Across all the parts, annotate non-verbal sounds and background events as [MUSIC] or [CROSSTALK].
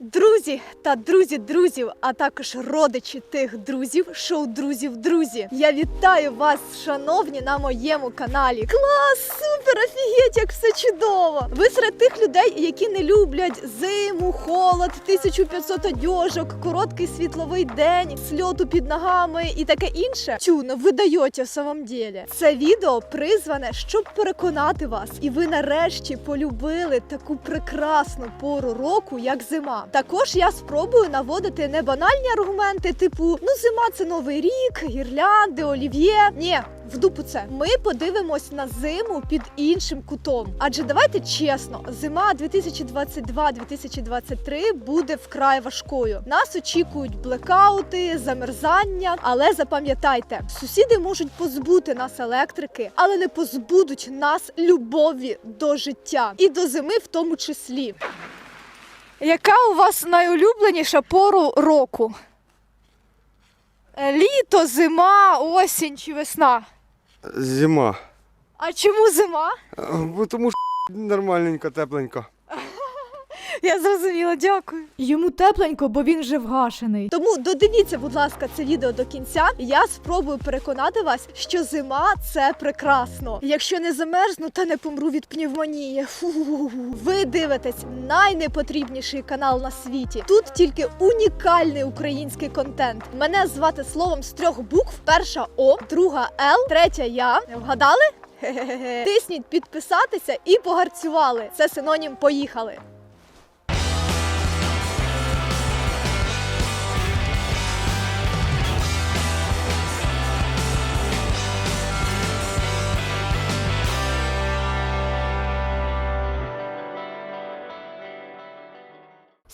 Друзі та друзі друзів, а також родичі тих друзів, шоу друзів друзі. Я вітаю вас, шановні, на моєму каналі. Клас, супер, офігеть, як все чудово! Ви серед тих людей, які не люблять зиму, холод, 1500 одежок, короткий світловий день, сльоту під ногами і таке інше. Ну ви даєте самом ділі. Це відео призване, щоб переконати вас, і ви нарешті полюбили таку прекрасну пору року, як зима. Також я спробую наводити не банальні аргументи, типу ну зима це новий рік, гірлянди, олів'є. Ні. В дупу це ми подивимось на зиму під іншим кутом. Адже давайте чесно, зима 2022-2023 буде вкрай важкою. Нас очікують блекаути, замерзання. Але запам'ятайте, сусіди можуть позбути нас електрики, але не позбудуть нас любові до життя і до зими в тому числі. Яка у вас найулюбленіша пору року? Е, Літо, зима, осінь чи весна? Зима. А чому зима? Бо тому що нормальненько, тепленько. Я зрозуміла, дякую. Йому тепленько, бо він вже вгашений. Тому додивіться, будь ласка, це відео до кінця. Я спробую переконати вас, що зима це прекрасно. Якщо не замерзну, та не помру від пневмонії. Фу. Ви дивитесь найнепотрібніший канал на світі. Тут тільки унікальний український контент. Мене звати словом з трьох букв: перша О, друга Л, третя я. Вгадали? Тисніть підписатися і погарцювали. Це синонім поїхали.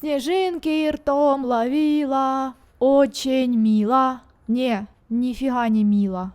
Снежинки ртом ловила, очень мило. Не, нифига не мило.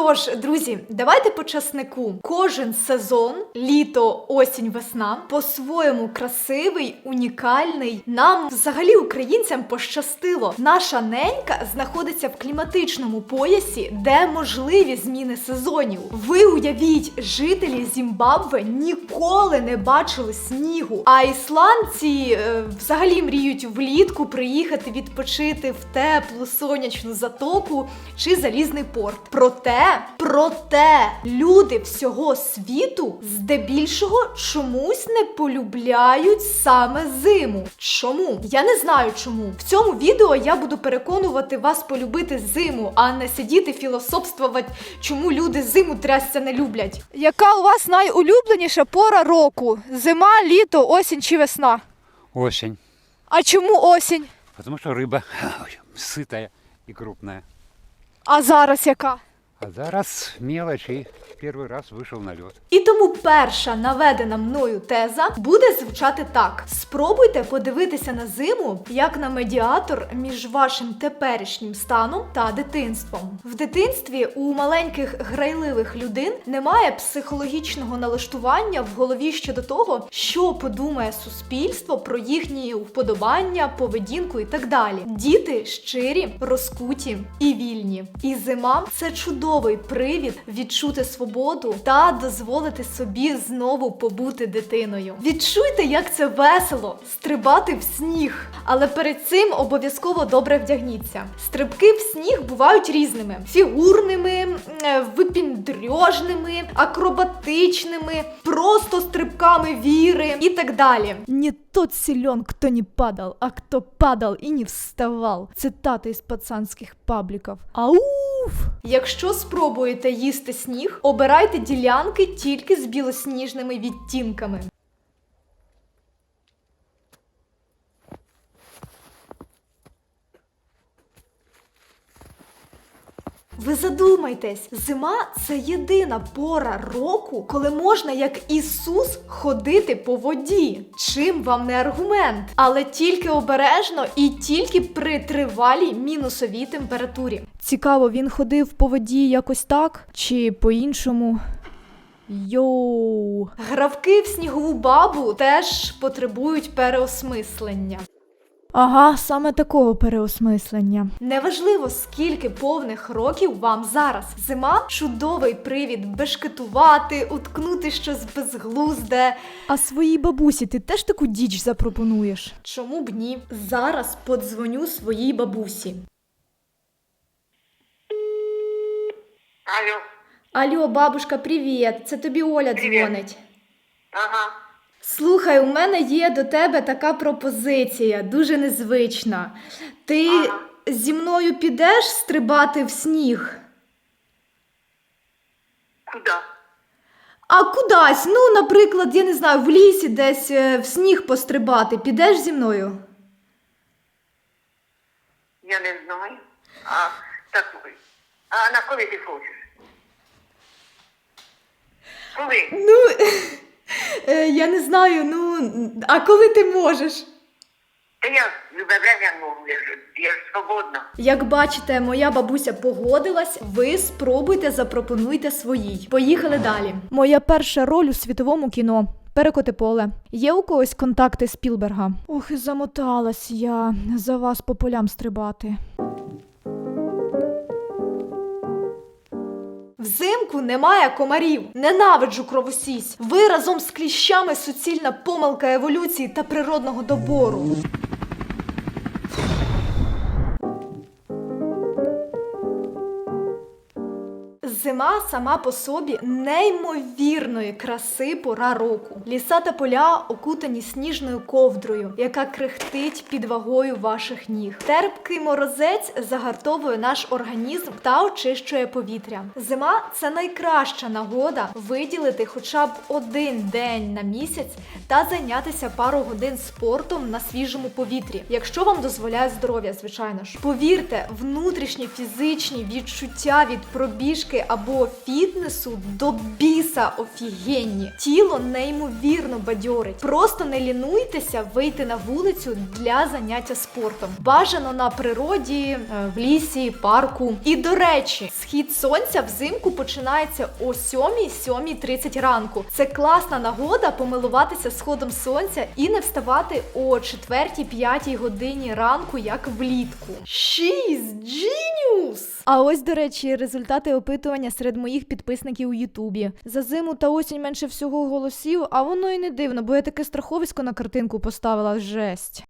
Тож, друзі, давайте по часнику. Кожен сезон, літо, осінь, весна, по-своєму красивий, унікальний. Нам, взагалі, українцям пощастило. Наша ненька знаходиться в кліматичному поясі, де можливі зміни сезонів. Ви уявіть, жителі Зімбабве ніколи не бачили снігу. А ісландці е, взагалі мріють влітку приїхати відпочити в теплу сонячну затоку чи залізний порт. Проте, проте, люди всього світу здебільшого чомусь не полюбляють саме зиму. Чому? Я не знаю чому. В цьому відео я буду переконувати вас полюбити зиму, а не сидіти філософствувати, чому люди зиму трясся не люблять. Яка у вас найулюбленіша пора року? Зима, літо, осінь чи весна? Осень. А чому осінь? Потому что рыба [LAUGHS] ой, сытая и крупная. А зараз яка? А зараз мелочь и первый раз вышел на лед. І тому перша наведена мною теза буде звучати так: спробуйте подивитися на зиму як на медіатор між вашим теперішнім станом та дитинством. В дитинстві у маленьких грайливих людин немає психологічного налаштування в голові щодо того, що подумає суспільство про їхні вподобання, поведінку і так далі. Діти щирі, розкуті і вільні. І зима це чудовий привід відчути свободу та дозволити собі знову побути дитиною. Відчуйте, як це весело стрибати в сніг. Але перед цим обов'язково добре вдягніться. Стрибки в сніг бувають різними: фігурними, е, випіндрьожними, акробатичними, просто стрибками віри і так далі. Не тот силен, кто не падал, а кто падал і не вставал. Цитата із пацанських пабліків. Ауф! Якщо спробуєте їсти сніг, обирайте ділянки тільки з білосніжними відтінками. Ви задумайтесь, зима це єдина пора року, коли можна, як Ісус, ходити по воді. Чим вам не аргумент? Але тільки обережно і тільки при тривалій мінусовій температурі. Цікаво, він ходив по воді якось так чи по-іншому? Йоу. Гравки в снігову бабу теж потребують переосмислення. Ага, саме такого переосмислення. Неважливо, скільки повних років вам зараз. Зима чудовий привід бешкетувати, уткнути щось безглузде. А своїй бабусі ти теж таку діч запропонуєш? Чому б ні? Зараз подзвоню своїй бабусі. Алло, Алло, бабушка, привіт! Це тобі Оля Привіт. дзвонить. ага. Слухай, у мене є до тебе така пропозиція, дуже незвична. Ти Ага. зі мною підеш стрибати в сніг? Куда? А кудись, ну, наприклад, я не знаю, в лісі десь е, в сніг пострибати. Підеш зі мною? Я не знаю. А, так, а на коли ти хочеш? Коли? Ну, я не знаю, ну, а коли ти можеш? Та я любе время можу, я ж, я ж свободна. Як бачите, моя бабуся погодилась, ви спробуйте, запропонуйте своїй. Поїхали далі. Моя перша роль у світовому кіно. Перекоти поле. Є у когось контакти Спілберга? Ох, і замоталась я за вас по полям стрибати. Взимку немає комарів. Ненавиджу кровосісь. Ви разом з кліщами суцільна помилка еволюції та природного добору. Зима сама по собі неймовірної краси пора року. Ліса та поля окутані сніжною ковдрою, яка крихтить під вагою ваших ніг. Терпкий морозець загартовує наш організм та очищує повітря. Зима це найкраща нагода виділити хоча б один день на місяць та зайнятися пару годин спортом на свіжому повітрі, якщо вам дозволяє здоров'я, звичайно ж. Повірте, внутрішні фізичні відчуття від пробіжки або фітнесу до біса офігенні. Тіло неймовірно бадьорить. Просто не лінуйтеся вийти на вулицю для заняття спортом. Бажано на природі, е, в лісі, парку. І до речі, схід сонця взимку починається о 7-7.30 ранку. Це класна нагода помилуватися сходом сонця і не вставати о 4-5 годині ранку, як влітку. She's genius! А ось, до речі, результати опитування серед моїх підписників у Ютубі. За зиму та осінь менше всього голосів, а воно і не дивно, бо я таке страховисько на картинку поставила жесть.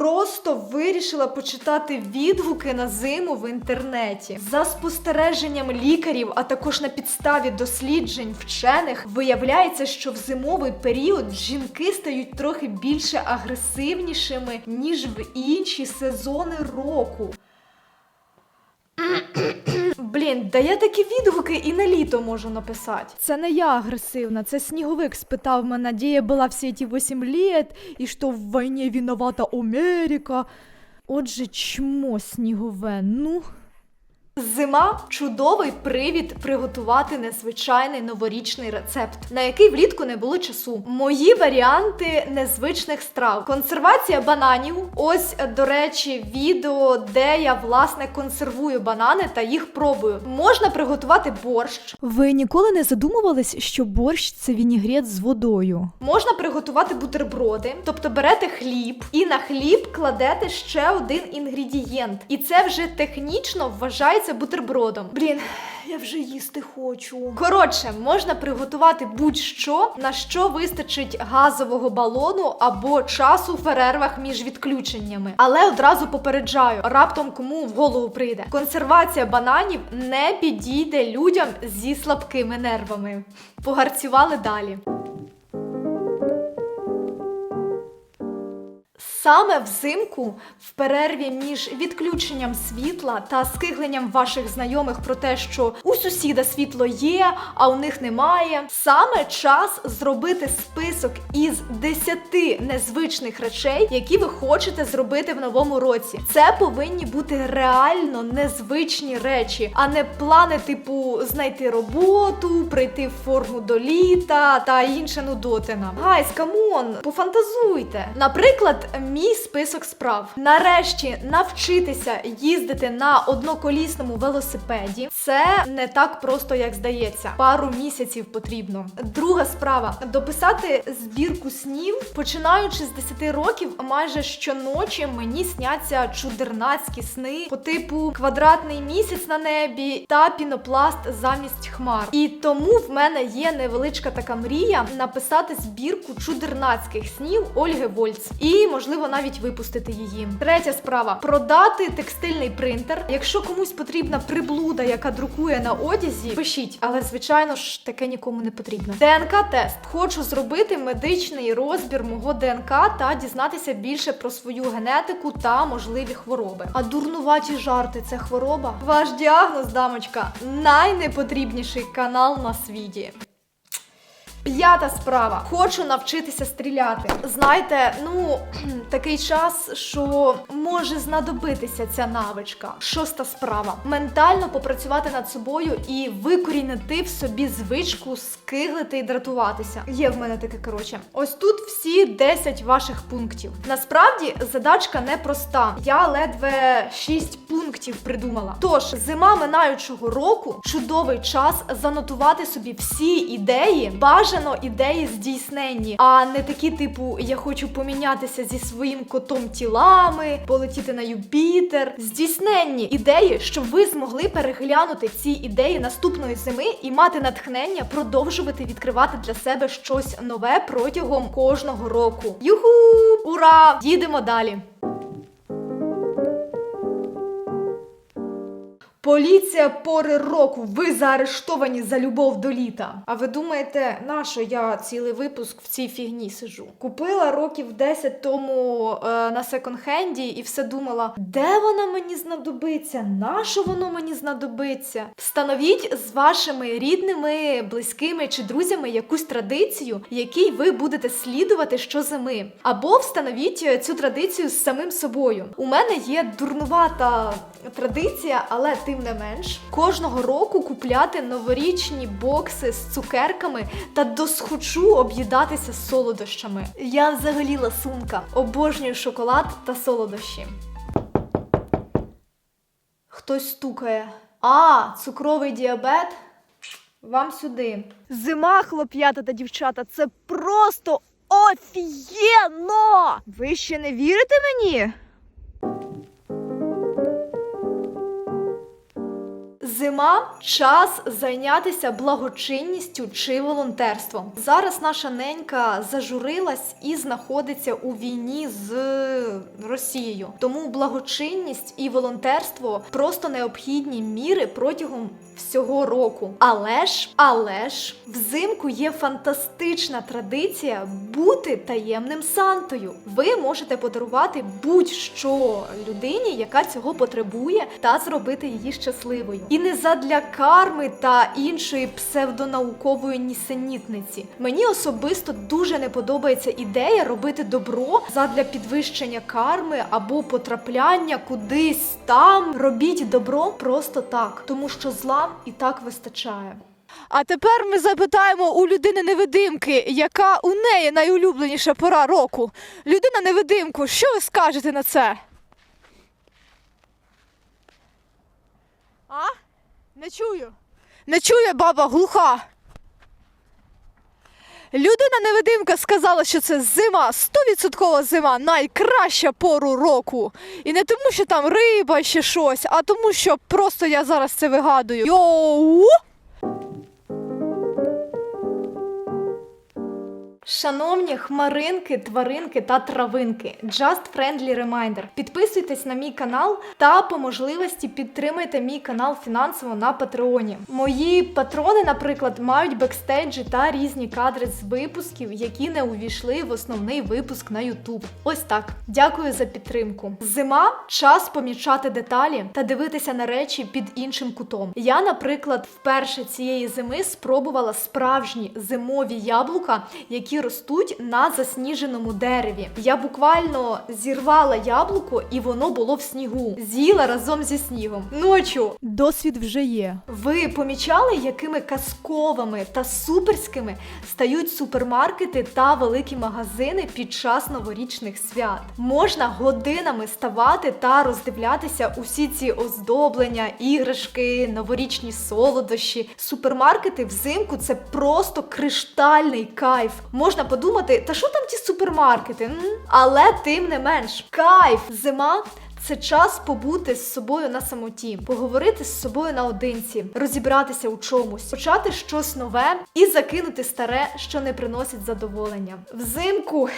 Просто вирішила почитати відгуки на зиму в інтернеті. За спостереженням лікарів, а також на підставі досліджень вчених, виявляється, що в зимовий період жінки стають трохи більше агресивнішими, ніж в інші сезони року. Блін, да я такі відгуки і на літо можу написати. Це не я агресивна, це сніговик спитав мене, Надія була всі ті 8 літ, і що в війні виновата Америка. Отже, чмо снігове, ну. Зима чудовий привід приготувати незвичайний новорічний рецепт, на який влітку не було часу. Мої варіанти незвичних страв: консервація бананів. Ось, до речі, відео, де я власне консервую банани та їх пробую. Можна приготувати борщ, Ви ніколи не задумувались, що борщ це вінігрет з водою? можна приготувати бутерброди, тобто берете хліб і на хліб кладете ще один інгредієнт. І це вже технічно вважається бутербродом. Блін, я вже їсти хочу. Коротше, можна приготувати будь-що, на що вистачить газового балону або часу в перервах між відключеннями. Але одразу попереджаю, раптом кому в голову прийде. Консервація бананів не підійде людям зі слабкими нервами. Погарцювали далі. Саме взимку, в перерві між відключенням світла та скигленням ваших знайомих про те, що у сусіда світло є, а у них немає, саме час зробити список із 10 незвичних речей, які ви хочете зробити в новому році. Це повинні бути реально незвичні речі, а не плани, типу знайти роботу, прийти в форму до літа та інша нудотина. Гайс, камон, пофантазуйте. Наприклад, мій список справ. Нарешті навчитися їздити на одноколісному велосипеді. Це не так просто, як здається. Пару місяців потрібно. Друга справа дописати збірку снів. Починаючи з 10 років, майже щоночі мені сняться чудернацькі сни по типу квадратний місяць на небі та пінопласт замість хмар. І тому в мене є невеличка така мрія написати збірку чудернацьких снів Ольги Вольц. І можливо навіть випустити її. Третя справа продати текстильний принтер. Якщо комусь потрібна приблуда, яка друкує на одязі, пишіть, але звичайно ж таке нікому не потрібно. ДНК-тест. Хочу зробити медичний розбір мого ДНК та дізнатися більше про свою генетику та можливі хвороби. А дурнуваті жарти це хвороба. Ваш діагноз, дамочка, найнепотрібніший канал на світі. П'ята справа. Хочу навчитися стріляти. Знаєте, ну такий час, що може знадобитися ця навичка. Шоста справа. Ментально попрацювати над собою і викорінити в собі звичку скиглити і дратуватися. Є в мене таке коротше. Ось тут всі 10 ваших пунктів. Насправді задачка непроста. Я ледве 6 пунктів придумала. Тож, зима минаючого року чудовий час занотувати собі всі ідеї, бажано ідеї здійсненні, а не такі, типу, я хочу помінятися зі своїм котом тілами, полетіти на Юпітер. Здійсненні ідеї, щоб ви змогли переглянути ці ідеї наступної зими і мати натхнення продовжувати відкривати для себе щось нове протягом кожного року. Юху! Ура! Їдемо далі. Поліція пори року. Ви заарештовані за любов до літа. А ви думаєте, на що я цілий випуск в цій фігні сижу? Купила років 10 тому е, на секонд-хенді і все думала, де вона мені знадобиться, на що воно мені знадобиться. Встановіть з вашими рідними, близькими чи друзями якусь традицію, якій ви будете слідувати щозими. Або встановіть цю традицію з самим собою. У мене є дурнувата традиція, але тим не менш, кожного року купляти новорічні бокси з цукерками та досхочу об'їдатися солодощами. Я взагалі ласунка, обожнюю шоколад та солодощі. Хтось стукає. А, цукровий діабет. Вам сюди. Зима, хлоп'ята та дівчата, це просто офігенно! Ви ще не вірите мені? Зима час зайнятися благочинністю чи волонтерством. Зараз наша ненька зажурилась і знаходиться у війні з Росією. Тому благочинність і волонтерство просто необхідні міри протягом всього року. Але ж, але ж, взимку є фантастична традиція бути таємним Сантою. Ви можете подарувати будь-що людині, яка цього потребує, та зробити її щасливою. І не задля карми та іншої псевдонаукової нісенітниці. Мені особисто дуже не подобається ідея робити добро задля підвищення карми або потрапляння кудись там. Робіть добро просто так, тому що зла і так вистачає. А тепер ми запитаємо у людини невидимки, яка у неї найулюбленіша пора року. Людина невидимку, що ви скажете на це? А? Не чую. Не чує баба глуха. Людина невидимка сказала, що це зима, 100% зима, найкраща пору року. І не тому, що там риба ще щось, а тому, що просто я зараз це вигадую. Йоу! Шановні хмаринки, тваринки та травинки, Just Friendly Reminder. Підписуйтесь на мій канал та по можливості підтримайте мій канал фінансово на Патреоні. Мої патрони, наприклад, мають бекстейджі та різні кадри з випусків, які не увійшли в основний випуск на YouTube. Ось так. Дякую за підтримку. Зима час помічати деталі та дивитися на речі під іншим кутом. Я, наприклад, вперше цієї зими спробувала справжні зимові яблука, які які ростуть на засніженому дереві. Я буквально зірвала яблуко, і воно було в снігу. З'їла разом зі снігом. Ночу. Досвід вже є. Ви помічали, якими казковими та суперськими стають супермаркети та великі магазини під час новорічних свят? Можна годинами ставати та роздивлятися усі ці оздоблення, іграшки, новорічні солодощі. Супермаркети взимку це просто криштальний кайф. Можна подумати, та що там ті супермаркети? М? Але тим не менш, кайф, зима. Це час побути з собою на самоті, поговорити з собою наодинці, розібратися у чомусь, почати щось нове і закинути старе, що не приносить задоволення. Взимку.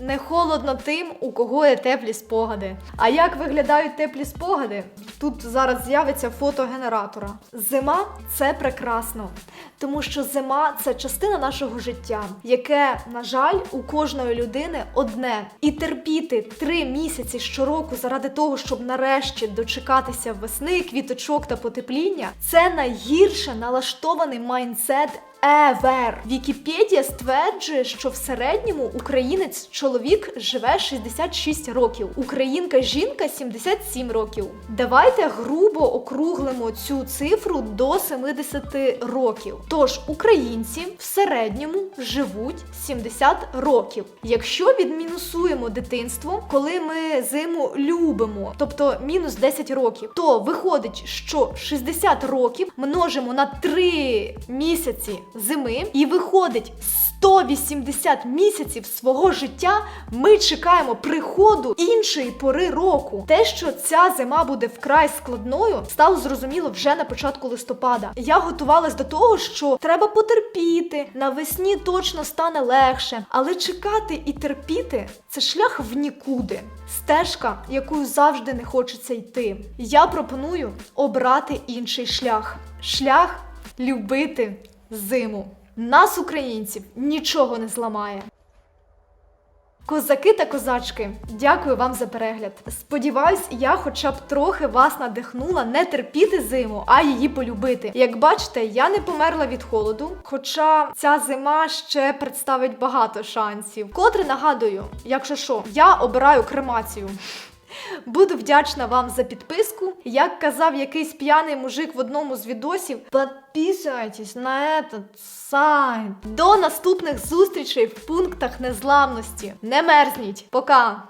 Не холодно тим, у кого є теплі спогади. А як виглядають теплі спогади? Тут зараз з'явиться фото генератора. Зима це прекрасно, тому що зима це частина нашого життя, яке, на жаль, у кожної людини одне. І терпіти три місяці щороку заради того, щоб нарешті дочекатися весни, квіточок та потепління, це найгірше налаштований майндсет Ever. Вікіпедія стверджує, що в середньому українець чоловік живе 66 років, українка жінка 77 років. Давайте грубо округлимо цю цифру до 70 років. Тож українці в середньому живуть 70 років. Якщо відмінусуємо дитинство, коли ми зиму любимо, тобто мінус 10 років, то виходить, що 60 років множимо на 3 місяці зими, і виходить 180 місяців свого життя ми чекаємо приходу іншої пори року. Те, що ця зима буде вкрай складною, стало зрозуміло вже на початку листопада. Я готувалась до того, що треба потерпіти. Навесні точно стане легше, але чекати і терпіти це шлях в нікуди. Стежка, якою завжди не хочеться йти. Я пропоную обрати інший шлях. Шлях любити зиму. Нас, українців, нічого не зламає. Козаки та козачки, дякую вам за перегляд. Сподіваюсь, я хоча б трохи вас надихнула не терпіти зиму, а її полюбити. Як бачите, я не померла від холоду, хоча ця зима ще представить багато шансів. Котре нагадую, якщо що, я обираю кремацію. Буду вдячна вам за підписку. Як казав якийсь п'яний мужик в одному з відосів, підписуйтесь на этот сайт. До наступних зустрічей в пунктах незламності. Не мерзніть. Пока!